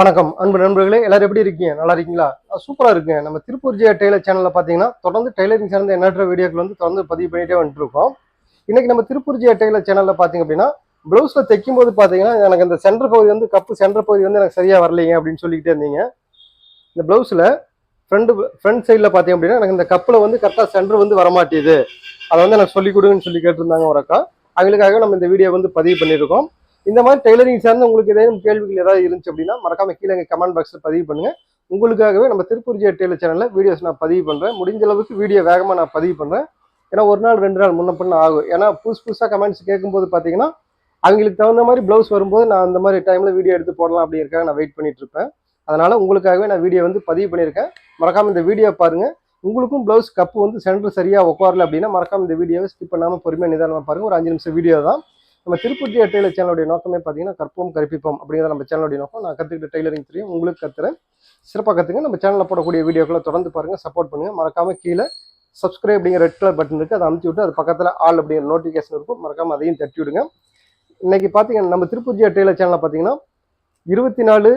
வணக்கம். அன்பு நண்பர்களே எல்லாரும் எப்படி இருக்கீங்க? நல்லா இருக்கீங்களா? சூப்பராக இருக்குங்க நம்ம திருப்பூர் ஜெய டெய்லர் சேனலில் பார்த்தீங்கன்னா தொடர்ந்து டெய்லரிங் சார்ந்த எண்ணற்ற வீடியோக்கள் வந்து தொடர்ந்து பதிவு பண்ணிகிட்டே வந்துட்டுருக்கோம். இன்றைக்கி நம்ம திருப்பூர் ஜெய டெய்லர் சேனலில் பார்த்தீங்க அப்படின்னா ப்ளவுஸில் தைக்கும் போது பார்த்தீங்கன்னா எனக்கு இந்த சென்டர் பகுதி வந்து கப்பு சென்டர் பகுதி வந்து எனக்கு சரியாக வரலைங்க அப்படின்னு சொல்லிக்கிட்டே இருந்தீங்க. இந்த ப்ளவுஸில் ஃப்ரண்ட் ஃப்ரண்ட் சைடில் பார்த்தீங்க அப்படின்னா எனக்கு இந்த கப்பில் வந்து கரெக்டாக சென்டர் வந்து வரமாட்டேது. அதை வந்து எனக்கு சொல்லிக் கொடுங்கன்னு சொல்லி கேட்டிருந்தாங்க ஒரு அக்கா. அவங்களுக்காக நம்ம இந்த வீடியோ வந்து பதிவு பண்ணியிருக்கோம். இந்த மாதிரி டெய்லரிங் சார்ந்து உங்களுக்கு ஏதேனும் கேள்விகள் ஏதாவது இருந்துச்சு அப்படின்னா மறக்காம கீழே எங்கள் கமெண்ட் பாக்ஸில் பதிவு பண்ணுங்க. உங்களுக்காகவே நம்ம திருப்பூர் ஜெய டெய்லர் சேனலில் வீடியோஸ் நான் பதிவு பண்ணுறேன் முடிஞ்ச அளவுக்கு வீடியோ வேகமாக நான் பதிவு பண்ணுறேன் ஏன்னா ஒரு நாள் ரெண்டு நாள் முன்ன பண்ண ஆகும். ஏன்னா புதுசு புதுசாக கமெண்ட்ஸ் கேட்கும்போது பார்த்தீங்கன்னா அவங்களுக்கு தகுந்த மாதிரி ப்ளவுஸ் வரும்போது நான் அந்த மாதிரி டைமில் வீடியோ எடுத்து போடலாம் அப்படிங்கிறக்காக நான் வெயிட் பண்ணிட்டு இருப்பேன். அதனால உங்களுக்காகவே நான் வீடியோ வந்து பதிவு பண்ணியிருக்கேன். மறக்காம இந்த வீடியோ பாருங்க. உங்களுக்கும் ப்ளவுஸ் கப்பு வந்து சென்டர் சரியாக உட்காரல அப்படின்னா மறக்காம இந்த வீடியோவை ஸ்கிப் பண்ணாம பொறுமையாக நிதானமாக பாருங்கள் ஒரு அஞ்சு நிமிஷம் வீடியோ தான். நம்ம திருப்பூர் டெய்லர் சேனலுடைய நோக்கமே பார்த்தீங்கன்னா கற்போம் கற்பிப்போம் அப்படிங்கிற நம்ம சேனலுடைய நோக்கம். நான் கற்றுக்கிட்ட டெய்லரிங் தெரியும். உங்களுக்கு கற்றுறேன் சிறப்பாக கற்றுங்க நம்ம சேனலில் போடக்கூடிய வீடியோக்களை தொடர்ந்து பாருங்கள் சப்போர்ட் பண்ணுங்கள் மறக்காம கீழே சப்ஸ்கிரைப் அப்படிங்கிற ரெட் கலர் பட்டன் இருக்குது அதை அமுச்சு விட்டு அது பக்கத்தில் ஆல் அப்படிங்கிற நோட்டிஃபிகேஷன் இருக்கும். மறக்காம அதையும் தட்டி விடுங்க. இன்றைக்கி பார்த்தீங்கன்னா நம்ம திருப்பூர் டெய்லர் சேனலில் பார்த்தீங்கன்னா இருபத்தி நாலு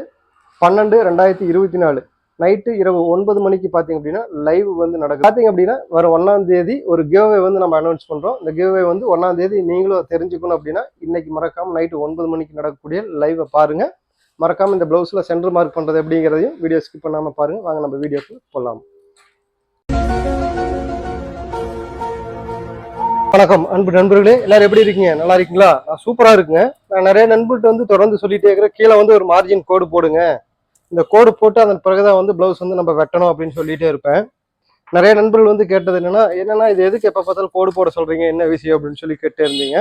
பன்னெண்டு ரெண்டாயிரத்தி இருபத்தி நாலு நைட்டு இரவு ஒன்பது மணிக்கு பார்த்தீங்க அப்படின்னா லைவ் வந்து நடக்குது. பார்த்தீங்க அப்படின்னா வர ஒன்றாம் தேதி ஒரு கிவ்வே வந்து நம்ம அனௌன்ஸ் பண்ணுறோம் இந்த கிவ்வே வந்து ஒன்றாம் தேதி நீங்களும் தெரிஞ்சுக்கணும் அப்படின்னா இன்னைக்கு மறக்காமல் நைட்டு ஒன்பது மணிக்கு நடக்கக்கூடிய லைவை பாருங்கள் மறக்காமல் இந்த ப்ளவுஸில் சென்டர் மார்க் பண்ணுறது எப்படிங்கிறதையும் வீடியோ ஸ்கிப் பண்ணாமல் பாருங்கள் வாங்க நம்ம வீடியோக்கு போகலாம் வணக்கம் அன்பு நண்பர்களே எல்லாரும் எப்படி இருக்கீங்க? நல்லா இருக்கீங்களா? நான் சூப்பராக இருக்குங்க. நான் நிறைய நண்பர்கிட்ட வந்து தொடர்ந்து சொல்லிட்டே இருக்கிறேன். கீழே வந்து ஒரு மார்ஜின் கோடு போடுங்க. இந்த கோடு போட்டு அதன் பிறகுதான் வந்து பிளவுஸ் வந்து நம்ம வெட்டணும் அப்படின்னு சொல்லிட்டே இருப்பேன். நிறைய நண்பர்கள் வந்து கேட்டது என்னன்னா என்னன்னா இது எதுக்கு எப்போ பார்த்தாலும் கோடு போட சொல்றீங்க என்ன விஷயம் அப்படின்னு சொல்லி கேட்டே இருந்தீங்க.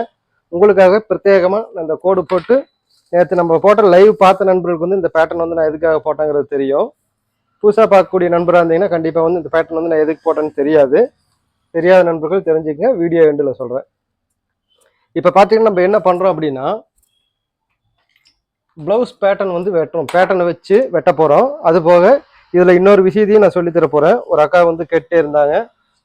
உங்களுக்காக பிரத்யேகமா நான் இந்த கோடு போட்டு நேற்று நம்ம போட்ட லைவ் பார்த்த நண்பர்களுக்கு வந்து இந்த பேட்டர்ன் வந்து நான் எதுக்காக போட்டேங்கிறது தெரியும். புதுசாக பார்க்கக்கூடிய நண்பராக இருந்தீங்கன்னா கண்டிப்பாக வந்து இந்த பேட்டர்ன் வந்து நான் எதுக்கு போட்டேன்னு தெரியாது. தெரியாத நண்பர்கள் தெரிஞ்சுக்கங்க. வீடியோ எண்டில் சொல்கிறேன் இப்போ பார்த்தீங்கன்னா நம்ம என்ன பண்ணுறோம் அப்படின்னா ப்ளவுஸ் பேட்டர்ன் வந்து வெட்டுறோம் பேட்டர்னை வச்சு வெட்ட போகிறோம் அது போக இதில் இன்னொரு விஷயத்தையும் நான் சொல்லித்தர போகிறேன் ஒரு அக்கா வந்து கேட்டே இருந்தாங்க.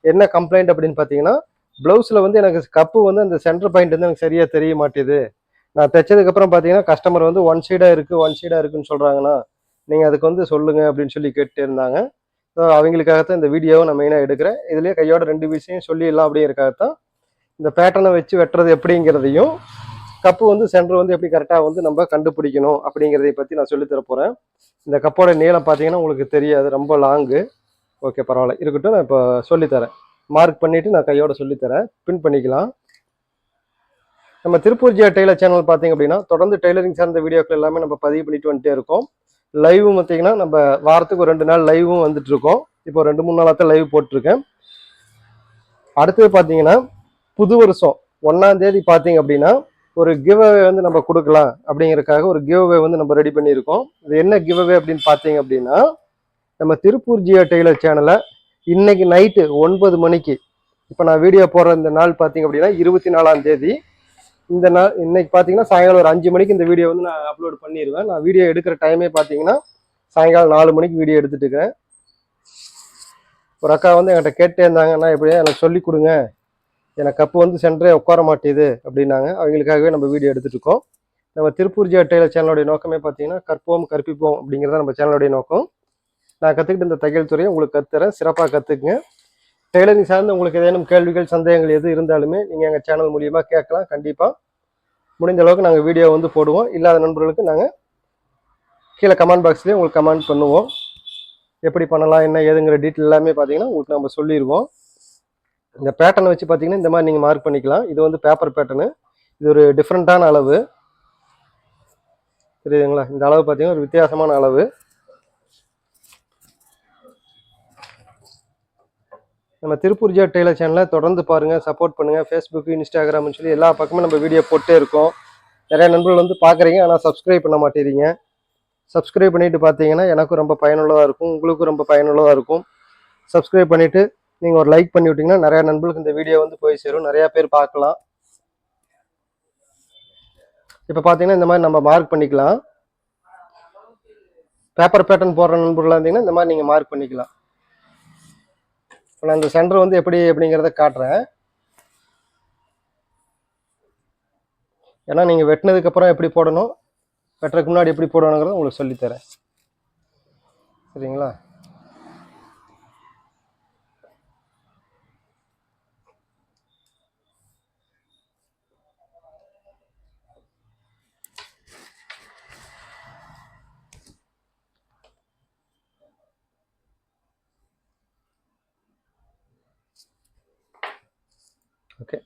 என்ன கம்ப்ளைண்ட் அப்படின்னு பார்த்தீங்கன்னா ப்ளவுஸில் வந்து எனக்கு கப்பு வந்து அந்த சென்டர் பாயிண்ட் வந்து எனக்கு சரியாக தெரிய மாட்டேது. நான் தைச்சதுக்கப்புறம் பார்த்தீங்கன்னா கஸ்டமர் வந்து ஒன் சைடாக இருக்குது ஒன் சைடாக இருக்குன்னு சொல்கிறாங்கன்னா நீங்கள் அதுக்கு வந்து சொல்லுங்கள் அப்படின்னு சொல்லி கேட்டே இருந்தாங்க. ஸோ அவங்களுக்காகத்தான் இந்த வீடியோவை நான் மெயினாக எடுக்கிறேன். இதுலேயே கையோட ரெண்டு விஷயம் சொல்லிடலாம் அப்படிங்கிறக்காகத்தான் இந்த பேட்டர்னை வச்சு வெட்டுறது எப்படிங்கிறதையும் கப்பு வந்து சென்டர் வந்து எப்படி கரெக்டாக வந்து நம்ம கண்டுபிடிக்கணும் அப்படிங்கிறதை பற்றி நான் சொல்லித்தர போகிறேன் இந்த கப்போட நீளம் பார்த்தீங்கன்னா உங்களுக்கு தெரியாது ரொம்ப லாங்கு ஓகே பரவாயில்ல. இருக்கட்டும் நான் இப்போ சொல்லித்தரேன் மார்க் பண்ணிவிட்டு நான் கையோட சொல்லித்தரேன் பின் பண்ணிக்கலாம். நம்ம திருப்பூர் ஜியா டெய்லர் சேனல் பார்த்தீங்க அப்படின்னா தொடர்ந்து டெய்லரிங் சார்ந்த வீடியோக்கள் எல்லாமே நம்ம பதிவு பண்ணிட்டு வந்துட்டே இருக்கோம். லைவும் பார்த்தீங்கன்னா நம்ம வாரத்துக்கு ஒரு ரெண்டு நாள் லைவும் வந்துட்டு இருக்கோம். இப்போ ரெண்டு மூணு நாளாக தான் லைவ் போட்டிருக்கேன். அடுத்தது பார்த்தீங்கன்னா புது வருஷம் ஒன்றாம் தேதி பார்த்தீங்க அப்படின்னா ஒரு கிவ் வந்து நம்ம கொடுக்கலாம் அப்படிங்கிறதுக்காக ஒரு கிவ் வந்து நம்ம ரெடி பண்ணியிருக்கோம். இது என்ன கிவ் அப்படின்னு பார்த்தீங்க அப்படின்னா நம்ம திருப்பூர் ஜியோ டெய்லர் சேனலை இன்னைக்கு நைட்டு ஒன்பது மணிக்கு இப்போ நான் வீடியோ போடுற இந்த நாள் பார்த்தீங்க அப்படின்னா இருபத்தி நாலாம் தேதி. இந்த நாள் இன்னைக்கு பார்த்தீங்கன்னா சாயங்காலம் ஒரு அஞ்சு மணிக்கு இந்த வீடியோ வந்து நான் அப்லோட் பண்ணிடுவேன் நான் வீடியோ எடுக்கிற டைமே பார்த்தீங்கன்னா சாயங்காலம் நாலு மணிக்கு வீடியோ எடுத்துட்டு இருக்கிறேன். ஒரு அக்கா வந்து என்கிட்ட கேட்டே இருந்தாங்கன்னா எப்படியா எனக்கு சொல்லி கொடுங்க. ஏன்னா கப்பு வந்து சென்டரே உட்கார மாட்டேது அப்படின்னாங்க. அவங்களுக்காகவே நம்ம வீடியோ எடுத்துகிட்ருக்கோம் நம்ம திருப்பூர் ஜியா டெய்லர் சேனலோடைய நோக்கமே பார்த்தீங்கன்னா கற்போம் கற்பிப்போம் அப்படிங்கிறத நம்ம சேனலுடைய நோக்கம். நான் கற்றுக்கிட்ட இந்த தையல் துறையை உங்களுக்கு கற்றுறேன் சிறப்பாக கற்றுக்குங்க டெய்லரிங் சார்ந்து உங்களுக்கு ஏதேனும் கேள்விகள் சந்தேகங்கள் எது இருந்தாலுமே நீங்கள் எங்கள் சேனல் மூலியமாக கேட்கலாம். கண்டிப்பாக முடிஞ்ச அளவுக்கு நாங்கள் வீடியோ வந்து போடுவோம். இல்லாத நண்பர்களுக்கு நாங்கள் கீழே கமெண்ட் பாக்ஸ்லேயே உங்களுக்கு கமெண்ட் பண்ணுவோம். எப்படி பண்ணலாம் என்ன ஏதுங்கிற டீட்டெயில் எல்லாமே பார்த்தீங்கன்னா உங்களுக்கு நம்ம சொல்லிடுவோம் இந்த பேட்டர்னை வச்சு பார்த்தீங்கன்னா இந்த மாதிரி நீங்கள் மார்க் பண்ணிக்கலாம். இது வந்து பேப்பர் பேட்டர்னு இது ஒரு டிஃப்ரெண்ட்டான அளவு. தெரியுதுங்களா? இந்த அளவு பார்த்தீங்கன்னா ஒரு வித்தியாசமான அளவு. நம்ம திருப்பூர் ஜியா டெய்லர் சேனலை தொடர்ந்து பாருங்கள் சப்போர்ட் பண்ணுங்கள் ஃபேஸ்புக்கு இன்ஸ்டாகிராம்னு சொல்லி எல்லா பக்கமும் நம்ம வீடியோ போட்டே இருக்கோம். நிறைய நண்பர்கள் வந்து பார்க்குறீங்க ஆனால் சப்ஸ்கிரைப் பண்ண மாட்டேறீங்க. சப்ஸ்கிரைப் பண்ணிவிட்டு பார்த்தீங்கன்னா எனக்கும் ரொம்ப பயனுள்ளதாக இருக்கும் உங்களுக்கும் ரொம்ப பயனுள்ளதாக இருக்கும். சப்ஸ்கிரைப் பண்ணிவிட்டு நீங்கள் ஒரு லைக் பண்ணி விட்டீங்கன்னா நிறைய நண்பர்களுக்கு இந்த வீடியோ வந்து போய் சேரும். நிறையா பேர் பார்க்கலாம். இப்போ பார்த்தீங்கன்னா இந்த மாதிரி நம்ம மார்க் பண்ணிக்கலாம். பேப்பர் பேட்டர்ன் போடுற நண்பர்களாக இருந்தீங்கன்னா இந்த மாதிரி நீங்கள் மார்க் பண்ணிக்கலாம். இப்போ நான் இந்த சென்டர் வந்து எப்படி அப்படிங்கிறத காட்டுறேன். ஏன்னா நீங்கள் வெட்டினதுக்கப்புறம் எப்படி போடணும் வெட்டுறதுக்கு முன்னாடி எப்படி போடணுங்கிறத உங்களுக்கு சொல்லித்தரேன். சரிங்களா? ஓகே.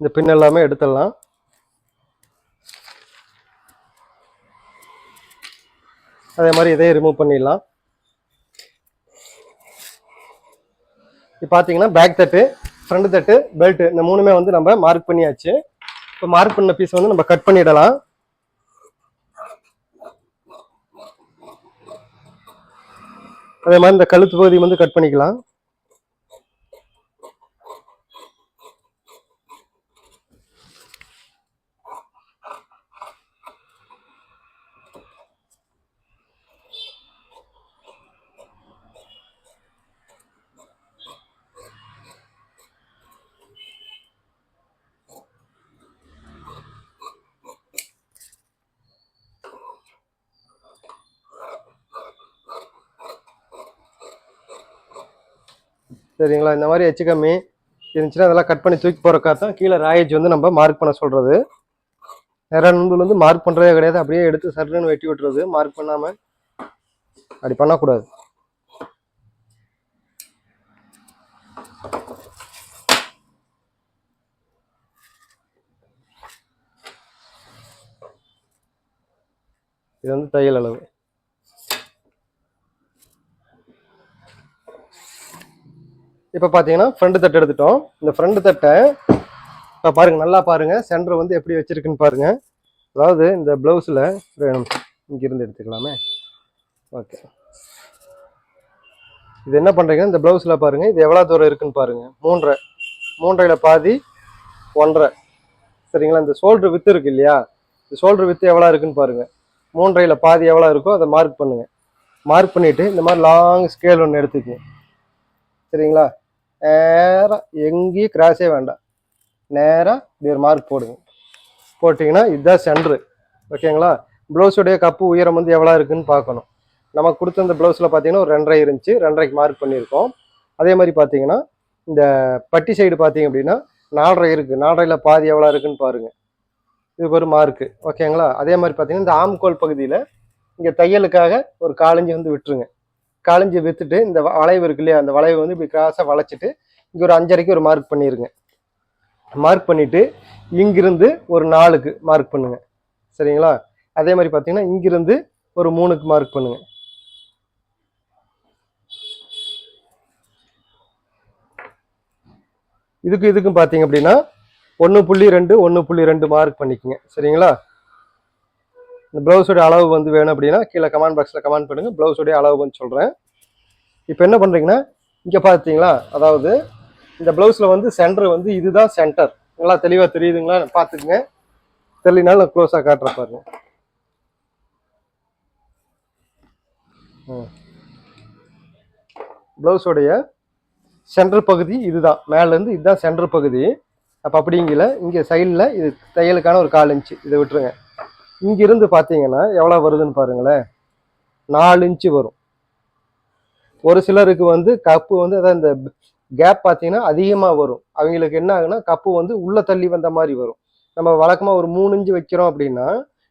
இந்த பின் எல்லாமே எடுத்துடலாம். அதே மாதிரி இதே ரிமூவ் பண்ணிடலாம். இப்போ பார்த்தீங்கன்னா பேக் தட்டு ஃப்ரண்ட் தட்டு பெல்ட் இந்த மூணுமே வந்து நம்ம மார்க் பண்ணியாச்சு. இப்போ மார்க் பண்ண பீஸ் வந்து நம்ம கட் பண்ணிடலாம். அதே மாதிரி இந்த கழுத்து பகுதி வந்து கட் பண்ணிக்கலாம். சரிங்களா? இந்த மாதிரி எச்சு கம்மி இருந்துச்சுன்னா அதெல்லாம் கட் பண்ணி தூக்கி போகிறக்கா தான் கீழே ராயேஜ் வந்து நம்ம மார்க் பண்ண சொல்கிறது நிறைய நூல் வந்து மார்க் பண்ணுறதே கிடையாது. அப்படியே எடுத்து சர்ன்னு வெட்டி விட்டுறது. மார்க் பண்ணாமல் அப்படி பண்ணக்கூடாது. இது வந்து தையல் அளவு. இப்போ பார்த்தீங்கன்னா ஃப்ரண்ட் தட்டை எடுத்துட்டோம். இந்த ஃப்ரண்ட் தட்டை இப்போ பாருங்கள் நல்லா பாருங்கள் சென்டர் வந்து எப்படி வச்சுருக்குன்னு பாருங்கள் அதாவது இந்த ப்ளவுஸில் வேணும். இங்கிருந்து எடுத்துக்கலாமே? ஓகே இது என்ன பண்ணுறீங்க இந்த ப்ளவுஸில் பாருங்கள் இது எவ்வளோ தூரம் இருக்குன்னு பாருங்கள் மூன்றரை. மூன்றையில் பாதி ஒன்றரை. சரிங்களா? இந்த ஷோல்டர் வித்து இருக்கு இல்லையா? இந்த ஷோல்டர் வித்து எவ்வளோ இருக்குன்னு பாருங்கள் மூன்றையில் பாதி எவ்வளோ இருக்கோ அதை மார்க் பண்ணுங்கள் மார்க் பண்ணிவிட்டு இந்த மாதிரி லாங் ஸ்கேல் ஒன்று எடுத்துக்கோங்க. சரிங்களா? நேராக எங்கேயும் கிராஸே வேண்டாம். நேராக இப்படி ஒரு மார்க் போடுங்க. போட்டிங்கன்னா இதுதான் சென்ட்ரு ஓகேங்களா ப்ளவுஸுடைய கப்பு உயரம் வந்து எவ்வளோ இருக்குதுன்னு பார்க்கணும். நமக்கு கொடுத்த இந்த ப்ளவுஸில் பார்த்தீங்கன்னா ஒரு ரெண்டரை இருந்துச்சு. ரெண்டரைக்கு மார்க் பண்ணியிருக்கோம். அதே மாதிரி பார்த்தீங்கன்னா இந்த பட்டி சைடு பார்த்தீங்க அப்படின்னா நாலரை இருக்குது நாலரையில் பாதி எவ்வளோ இருக்குன்னு பாருங்கள் இதுக்கு ஒரு மார்க்கு ஓகேங்களா அதே மாதிரி பார்த்தீங்கன்னா இந்த ஆம்கோல் பகுதியில் இங்கே தையலுக்காக ஒரு காலஞ்சி வந்து விட்டுருங்க. களைஞ்சி விற்றுட்டு இந்த வளைவு இருக்கு இல்லையா அந்த வளைவு வந்து இப்படி கிராஸாக வளைச்சிட்டு இங்கே ஒரு அஞ்சரைக்கு ஒரு மார்க் பண்ணிடுங்க மார்க் பண்ணிட்டு இங்கிருந்து ஒரு நாலுக்கு மார்க் பண்ணுங்க. சரிங்களா? அதே மாதிரி பார்த்தீங்கன்னா இங்கிருந்து ஒரு மூணுக்கு மார்க் பண்ணுங்க. இதுக்கு இதுக்கும் பார்த்தீங்க அப்படின்னா ஒன்று புள்ளி ரெண்டு ஒன்று புள்ளி ரெண்டு மார்க் பண்ணிக்கோங்க. சரிங்களா? இந்த ப்ளவுஸோடைய அளவு வந்து வேணும் அப்படின்னா கீழே கமெண்ட் பாக்ஸில் கமெண்ட் பண்ணுங்கள் ப்ளவுஸோடைய அளவு வந்து சொல்கிறேன் இப்போ என்ன பண்ணுறீங்கன்னா இங்கே பார்த்தீங்களா அதாவது இந்த ப்ளவுஸில் வந்து சென்டர் வந்து இதுதான் சென்டர் நல்லா தெளிவாக தெரியுதுங்களா? பார்த்துக்குங்க தெரியலனாலும் நான் க்ளோஸாக காட்டுறேன் பாருங்க. ப்ளவுஸோடைய சென்டர் பகுதி இதுதான். மேலேருந்து இதுதான் சென்டர் பகுதி. அப்போ அப்படிங்கிற இங்கே சைடில் இது தையலுக்கான ஒரு கால் இன்ச்சு இதை விட்டுருங்க. இங்கிருந்து பார்த்தீங்கன்னா எவ்வளோ வருதுன்னு பாருங்களேன். நாலு இன்ச்சு வரும். ஒரு சிலருக்கு வந்து கப்பு வந்து அதான் இந்த கேப் பார்த்தீங்கன்னா அதிகமாக வரும். அவங்களுக்கு என்ன ஆகுனா கப்பு வந்து உள்ளே தள்ளி வந்த மாதிரி வரும். நம்ம வழக்கமாக ஒரு மூணு இன்ச்சு வைக்கிறோம் அப்படின்னா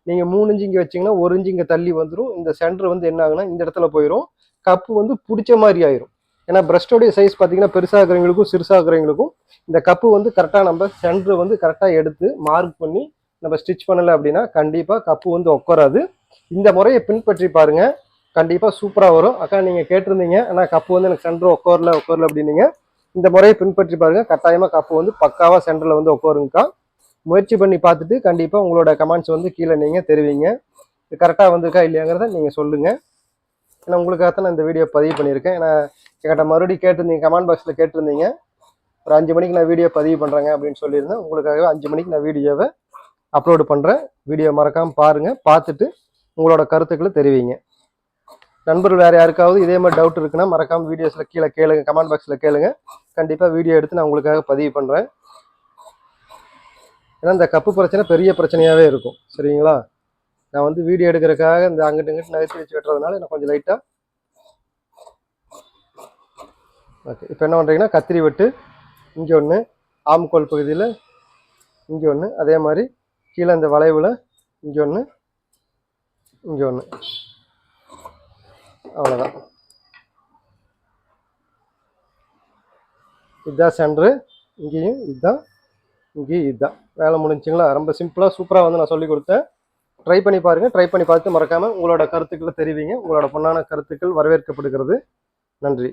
நீங்கள் மூணு இன்ச்சு இங்கே வச்சீங்கன்னா ஒரு இன்ச்சு இங்கே தள்ளி வந்துடும் இந்த சென்டர் வந்து என்ன ஆகுனா இந்த இடத்துல போயிடும் கப்பு வந்து பிடிச்ச மாதிரி ஆயிரும். ஏன்னா பிரஸ்டோடைய சைஸ் பார்த்தீங்கன்னா பெருசாகிறவங்களுக்கும் சிறுசாகிறவங்களுக்கும் இந்த கப்பு வந்து கரெக்டாக நம்ம சென்டர் வந்து கரெக்டாக எடுத்து மார்க் பண்ணி நம்ம ஸ்டிச் பண்ணலை அப்படின்னா கண்டிப்பாக கப்பு வந்து உட்காராது இந்த முறையை பின்பற்றி பாருங்க. கண்டிப்பாக சூப்பராக வரும். அக்கா நீங்கள் கேட்டிருந்தீங்க. ஆனால் கப்பு வந்து எனக்கு சென்டர் உட்காரல உட்காரல அப்படின்னீங்க. இந்த முறையை பின்பற்றி பாருங்கள் கட்டாயமாக கப்பு வந்து பக்காவாக சென்டரில் வந்து உட்காருங்கக்கா முயற்சி பண்ணி பார்த்துட்டு கண்டிப்பாக உங்களோட கமெண்ட்ஸ் வந்து கீழே நீங்கள் தெரிவிங்க. இது கரெக்டாக வந்திருக்கா இல்லையாங்கிறத நீங்கள் சொல்லுங்கள் ஏன்னா உங்களுக்காக தான் நான் இந்த வீடியோ பதிவு பண்ணியிருக்கேன். ஏன்னா என்கிட்ட மறுபடியும் கேட்டிருந்தீங்க கமெண்ட் பாக்ஸில் கேட்டிருந்தீங்க. ஒரு அஞ்சு மணிக்கு நான் வீடியோ பதிவு பண்ணுறேங்க அப்படின்னு சொல்லியிருந்தேன். உங்களுக்காகவே அஞ்சு மணிக்கு நான் வீடியோவை அப்லோடு பண்ணுறேன் வீடியோ மறக்காமல் பாருங்கள் பார்த்துட்டு உங்களோட கருத்துக்களை தெரிவிங்க. நண்பர்கள் வேறு யாருக்காவது இதே மாதிரி டவுட் இருக்குன்னா மறக்காமல் வீடியோஸில் கீழே கேளுங்க. கமெண்ட் பாக்ஸில் கேளுங்க. கண்டிப்பாக வீடியோ எடுத்து நான் உங்களுக்காக பதிவு பண்ணுறேன் ஏன்னா இந்த கப்பு பிரச்சனை பெரிய பிரச்சனையாகவே இருக்கும். சரிங்களா? நான் வந்து வீடியோ எடுக்கிறதுக்காக இந்த அங்கிட்டு இங்கிட்டு நகர்த்தி வச்சு வெட்டுறதுனால எனக்கு கொஞ்சம் லைட்டாக ஓகே இப்போ என்ன பண்ணுறீங்கன்னா கத்திரி வெட்டு இங்கே ஒன்று ஆம்கோல் பகுதியில் இங்கே ஒன்று அதே மாதிரி கீழே இந்த வளைவில் இங்கே ஒன்று இங்கே ஒன்று அவ்வளோதான் இதுதான் சென்ட்ரு இங்கேயும் இதுதான் இங்கேயும் இதுதான். வேலை முடிஞ்சிங்களா? ரொம்ப சிம்பிளாக சூப்பராக வந்து நான் சொல்லி கொடுத்தேன். ட்ரை பண்ணி பாருங்கள் ட்ரை பண்ணி பார்த்து மறக்காமல் உங்களோட கருத்துக்களை தெரிவிங்க. உங்களோட பொண்ணான கருத்துக்கள் வரவேற்கப்படுகிறது. நன்றி.